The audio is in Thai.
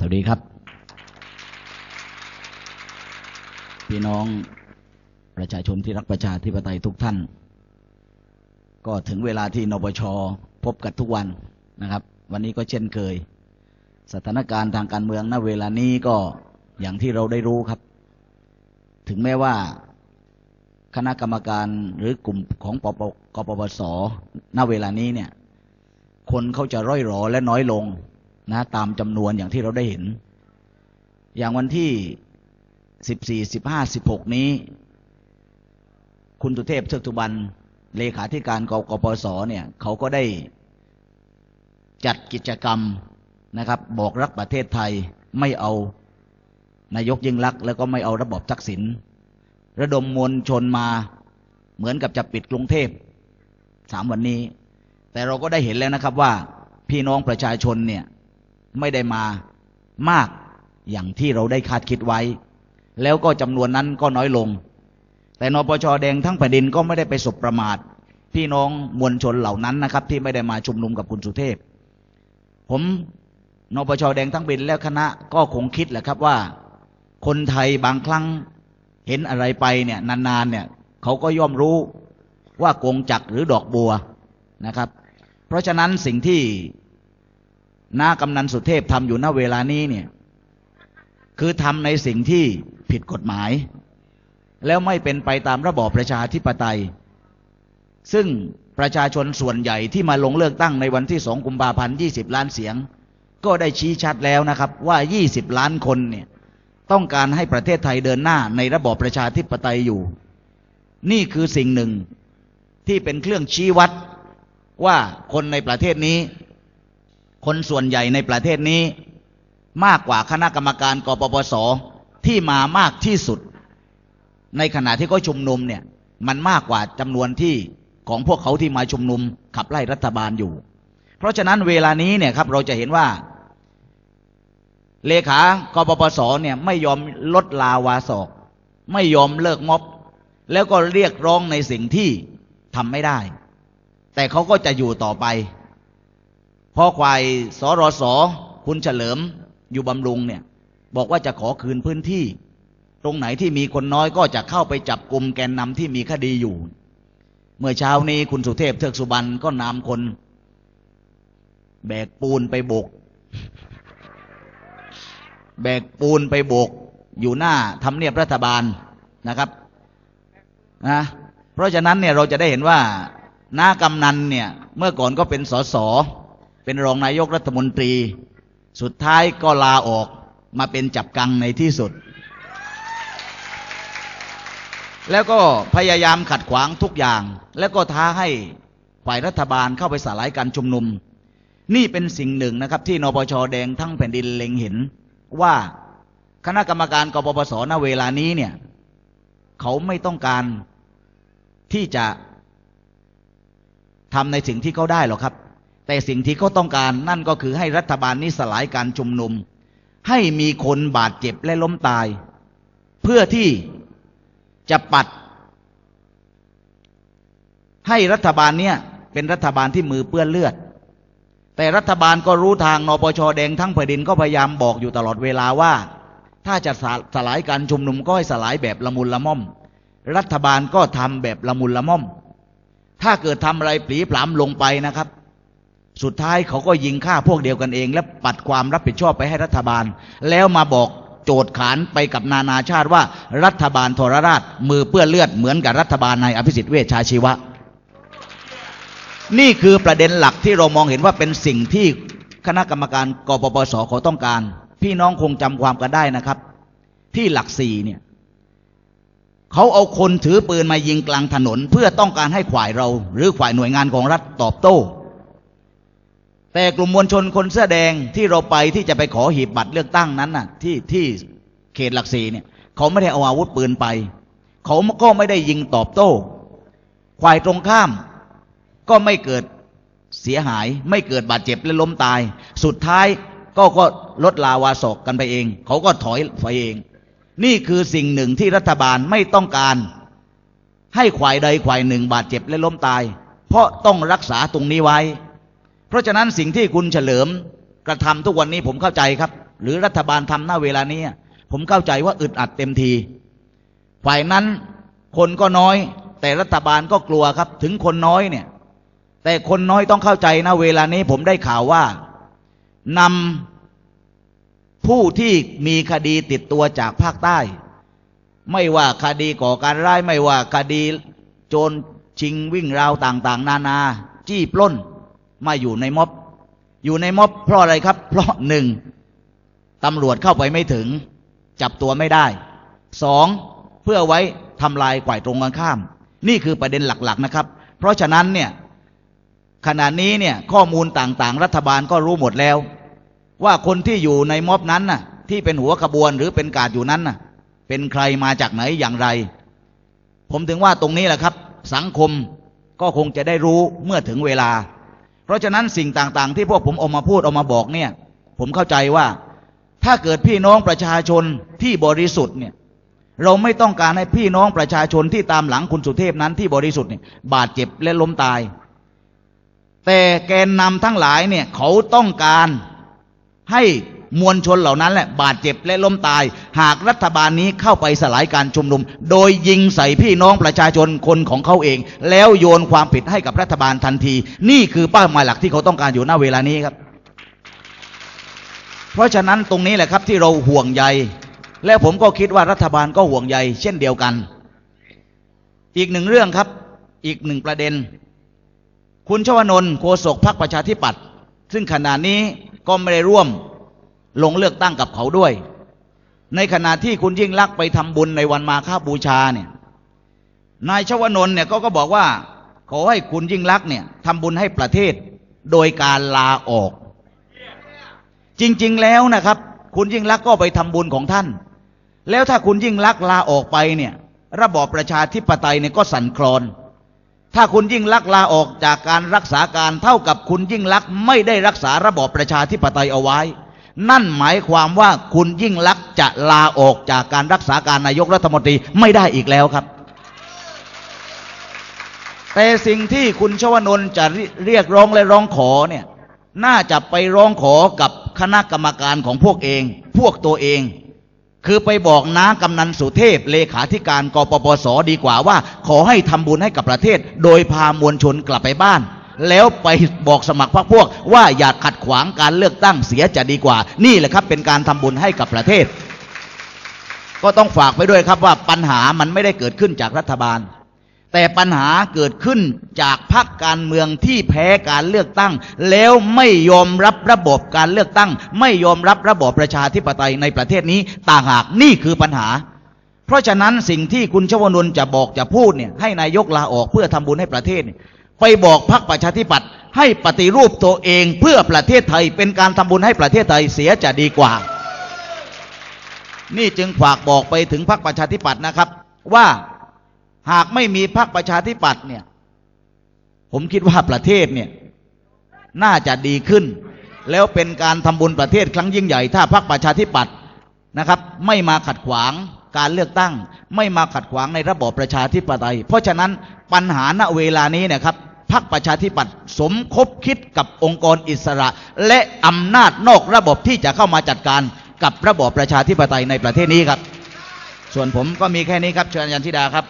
สวัสดีครับ พี่น้องประชาชนที่รักประชาธิปไตยทุกท่าน ก็ถึงเวลาที่นปชพบกันทุกวันนะครับ วันนี้ก็เช่นเคย สถานการณ์ทางการเมืองณเวลานี้ก็อย่างที่เราได้รู้ครับ ถึงแม้ว่าคณะกรรมการหรือกลุ่มของปปกปปสณเวลานี้เนี่ย คนเขาจะร่อยหรอและน้อยลง นะตามจำนวนอย่างที่เราได้เห็น อย่างวันที่สิบสี่สิบห้าสิบหกนี้ คุณตุเทพเทือกทุบันเลขาธิการกกปสเนี่ย เขาก็ได้จัดกิจกรรมนะครับ บอกรักประเทศไทยไม่เอานายกยิ่งลักษณ์แล้วก็ไม่เอาระบบทักษิณระดมมวลชนมาเหมือนกับจะปิดกรุงเทพสามวันนี้ แต่เราก็ได้เห็นแล้วนะครับว่าพี่น้องประชาชนเนี่ย ไม่ได้มามากอย่างที่เราได้คาดคิดไว้ แล้วก็จำนวนนั้นก็น้อยลง แต่นปชแดงทั้งแผ่นดินก็ไม่ได้ไปสบประมาทพี่น้องมวลชนเหล่านั้นนะครับ ที่ไม่ได้มาชุมนุมกับคุณสุเทพ ผมนปชแดงทั้งบินแล้วคณะก็คงคิดแหละครับว่า คนไทยบางครั้งเห็นอะไรไปเนี่ยนานๆเนี่ยเขาก็ย่อมรู้ว่ากงจักหรือดอกบัวนะครับ เพราะฉะนั้นสิ่งที่ น้ากำนันสุเทพทำอยู่ณเวลานี้เนี่ย คือทำในสิ่งที่ผิดกฎหมาย แล้วไม่เป็นไปตามระบอบประชาธิปไตย ซึ่งประชาชนส่วนใหญ่ที่มาลงเลือกตั้งในวันที่สองกุมภาพันธ์ยี่สิบล้านเสียง ก็ได้ชี้ชัดแล้วนะครับ ว่า20ล้านคนเนี่ย ต้องการให้ประเทศไทยเดินหน้าในระบอบประชาธิปไตยอยู่ นี่คือสิ่งหนึ่งที่เป็นเครื่องชี้วัดว่าคนในประเทศนี้ คนส่วนใหญ่ในประเทศนี้ มากกว่าคณะกรรมการกปปสที่มามากที่สุด ในขณะที่เขาชุมนุมเนี่ย มันมากกว่าจำนวนที่ของพวกเขาที่มาชุมนุมขับไล่รัฐบาลอยู่ เพราะฉะนั้นเวลานี้เนี่ยครับเราจะเห็นว่า เลขากปปสเนี่ยไม่ยอมลดลาวาสอก ไม่ยอมเลิกม็อบ แล้วก็เรียกร้องในสิ่งที่ทำไม่ได้ แต่เขาก็จะอยู่ต่อไป พอควายสรสคุณเฉลิมอยู่บำรุงเนี่ย บอกว่าจะขอคืนพื้นที่ ตรงไหนที่มีคนน้อยก็จะเข้าไปจับกลุ่มแกนนำที่มีคดีอยู่ เมื่อเช้านี้คุณสุเทพเทือกสุบรรณก็นำคน แบกปูนไปโบก แบกปูนไปโบก อยู่หน้าทำเนียบรัฐบาลนะครับนะเพราะฉะนั้นเนี่ยเราจะได้เห็นว่าหน้ากำนันเนี่ย เมื่อก่อนก็เป็นสส เป็นรองนายกรัฐมนตรี สุดท้ายก็ลาออกมาเป็นจับกังในที่สุด แล้วก็พยายามขัดขวางทุกอย่าง แล้วก็ท้าให้ฝ่ายรัฐบาลเข้าไปสลายการชุมนุม นี่เป็นสิ่งหนึ่งนะครับ ที่นปชแดงทั้งแผ่นดินเล็งเห็นว่าคณะกรรมการกปปสณเวลานี้เนี่ย เขาไม่ต้องการที่จะทำในสิ่งที่เขาได้หรอกครับ แต่สิ่งที่เขาต้องการนั่นก็คือให้รัฐบาลนี้สลายการชุมนุม ให้มีคนบาดเจ็บและล้มตาย เพื่อที่จะปัด ให้รัฐบาลเนี้ยเป็นรัฐบาลที่มือเปื้อนเลือด แต่รัฐบาลก็รู้ทางนปชแดงทั้งแผ่นดินก็พยายามบอกอยู่ตลอดเวลาว่า ถ้าจะสลายการชุมนุมก็ให้สลายแบบละมุนละม่อม รัฐบาลก็ทำแบบละมุนละม่อม ถ้าเกิดทำอะไรปลีปลามลงไปนะครับ สุดท้ายเขาก็ยิงฆ่าพวกเดียวกันเอง และปัดความรับผิดชอบไปให้รัฐบาล แล้วมาบอกโจทย์ขานไปกับนานาชาติว่ารัฐบาลทรราช มือเปื้อนเลือดเหมือนกับรัฐบาลนายอภิสิทธิ์เวชชาชีวะ นี่คือประเด็นหลักที่เรามองเห็นว่าเป็นสิ่งที่คณะกรรมการกปปสเขาต้องการ พี่น้องคงจำความกันได้นะครับ ที่หลักสี่เนี่ยเขาเอาคนถือปืนมายิงกลางถนน เพื่อต้องการให้ฝ่ายเรา หรือฝ่ายหน่วยงานของรัฐตอบโต้ แต่กลุ่มมวลชนคนเสื้อแดงที่เราไปที่จะไปขอหีบบัตรเลือกตั้งนั้นน่ะ ที่ที่เขตหลักสี่เนี่ย เขาไม่ได้เอาอาวุธปืนไป เขาก็ไม่ได้ยิงตอบโต้ควายตรงข้าม ก็ไม่เกิดเสียหาย ไม่เกิดบาดเจ็บและล้มตาย สุดท้ายก็ก็ลดลาวาศกกันไปเอง เขาก็ถอยไปเอง นี่คือสิ่งหนึ่งที่รัฐบาลไม่ต้องการ ให้ควายใดควายหนึ่งบาดเจ็บและล้มตาย เพราะต้องรักษาตรงนี้ไว้ เพราะฉะนั้นสิ่งที่คุณเฉลิมกระทำทุกวันนี้ผมเข้าใจครับ หรือรัฐบาลทำหน้าเวลานี้ ผมเข้าใจว่าอึดอัดเต็มที ฝ่ายนั้นคนก็น้อย แต่รัฐบาลก็กลัวครับ ถึงคนน้อยเนี่ย แต่คนน้อยต้องเข้าใจนะเวลานี้ผมได้ข่าวว่านำผู้ที่มีคดีติดตัวจากภาคใต้ ไม่ว่าคดีก่อการร้ายไม่ว่าคดีโจรชิงวิ่งราวต่าง ๆ นานา จี้ปล้น มาอยู่ในม็อบ อยู่ในม็อบเพราะอะไรครับ เพราะหนึ่งตำรวจเข้าไปไม่ถึง จับตัวไม่ได้สองเพื่อไว้ทำลายฝ่ายตรงกันข้าม นี่คือประเด็นหลักๆนะครับ เพราะฉะนั้นเนี่ยขณะนี้เนี่ยข้อมูลต่างๆ รัฐบาลก็รู้หมดแล้ว ว่าคนที่อยู่ในม็อบนั้นน่ะ ที่เป็นหัวขบวนหรือเป็นกาดอยู่นั้นน่ะ เป็นใครมาจากไหนอย่างไร ผมถึงว่าตรงนี้แหละครับ สังคมก็คงจะได้รู้เมื่อถึงเวลา เพราะฉะนั้นสิ่งต่างๆ ที่พวกผมออกมาพูดออกมาบอกเนี่ย ผมเข้าใจว่า ถ้าเกิดพี่น้องประชาชนที่บริสุทธิ์เนี่ย เราไม่ต้องการให้พี่น้องประชาชนที่ตามหลังคุณสุเทพนั้นที่บริสุทธิ์เนี่ยบาดเจ็บและล้มตาย แต่แกนนำทั้งหลายเนี่ยเขาต้องการให้ มวลชนเหล่านั้นแหละบาดเจ็บและล้มตาย หากรัฐบาลนี้เข้าไปสลายการชุมนุม โดยยิงใส่พี่น้องประชาชนคนของเขาเอง แล้วโยนความผิดให้กับรัฐบาลทันที นี่คือเป้าหมายหลักที่เขาต้องการอยู่ณเวลานี้ครับ เพราะฉะนั้นตรงนี้แหละครับที่เราห่วงใย และผมก็คิดว่ารัฐบาลก็ห่วงใย เช่นเดียวกัน อีกหนึ่งเรื่องครับอีกหนึ่งประเด็น คุณชวนนท์โฆษกพรรคประชาธิปัตย์ซึ่งขณะนี้ก็ไม่ได้ร่วม ลงเลือกตั้งกับเขาด้วย ในขณะที่คุณยิ่งลักษณ์ไปทำบุญในวันมาฆบูชาเนี่ยนายชวนนท์เนี่ยก็ก็บอกว่า ขอให้คุณยิ่งลักษณ์เนี่ยทำบุญให้ประเทศโดยการลาออก จริงๆแล้วนะครับ คุณยิ่งลักษณ์ก็ไปทำบุญของท่าน แล้วถ้าคุณยิ่งลักษณ์ลาออกไปเนี่ย ระบอบประชาธิปไตยเนี่ยก็สั่นคลอนถ้าคุณยิ่งลักษณ์ลาออกจากการรักษาการเท่ากับคุณยิ่งลักษณ์ไม่ได้รักษาระบอบประชาธิปไตยเอาไว้ นั่นหมายความว่าคุณยิ่งลักษณ์จะลาออกจากการรักษาการนายกรัฐมนตรีไม่ได้อีกแล้วครับ แต่สิ่งที่คุณชวนนท์จะเรียกร้องและร้องขอเนี่ยน่าจะไปร้องขอกับคณะกรรมการของพวกเอง พวกตัวเอง คือไปบอกน้ากำนันสุเทพเลขาธิการกปปสดีกว่าว่า ขอให้ทำบุญให้กับประเทศ โดยพามวลชนกลับไปบ้าน แล้วไปบอกสมัครพรรคพวก ว่าอย่าขัดขวางการเลือกตั้งเสียจะดีกว่า นี่แหละครับเป็นการทำบุญให้กับประเทศ ก็ต้องฝากไปด้วยครับว่าปัญหามันไม่ได้เกิดขึ้นจากรัฐบาล แต่ปัญหาเกิดขึ้นจากพรรคการเมืองที่แพ้การเลือกตั้ง แล้วไม่ยอมรับระบบการเลือกตั้ง ไม่ยอมรับระบบประชาธิปไตยในประเทศนี้ต่างหากนี่คือปัญหาเพราะฉะนั้นสิ่งที่คุณชวนนท์จะบอกจะพูดเนี่ยให้นายกลาออกเพื่อทำบุญให้ประเทศเนี่ย ไปบอกพรรคประชาธิปัตย์ให้ปฏิรูปตัวเองเพื่อประเทศไทยเป็นการทำบุญให้ประเทศไทยเสียจะดีกว่า นี่จึงฝากบอกไปถึงพรรคประชาธิปัตย์นะครับ ว่าหากไม่มีพรรคประชาธิปัตย์เนี่ย ผมคิดว่าประเทศเนี่ยน่าจะดีขึ้น แล้วเป็นการทำบุญประเทศครั้งยิ่งใหญ่ ถ้าพรรคประชาธิปัตย์นะครับ ไม่มาขัดขวางการเลือกตั้ง ไม่มาขัดขวางในระบอบประชาธิปไตย เพราะฉะนั้นปัญหาณเวลานี้นะครับ พรรคประชาธิปัตย์สมคบคิดกับองค์กรอิสระ และอำนาจนอกระบบที่จะเข้ามาจัดการกับระบอบประชาธิปไตยในประเทศนี้ครับ ส่วนผมก็มีแค่นี้ครับเชิญอาจารย์ธิดาครับ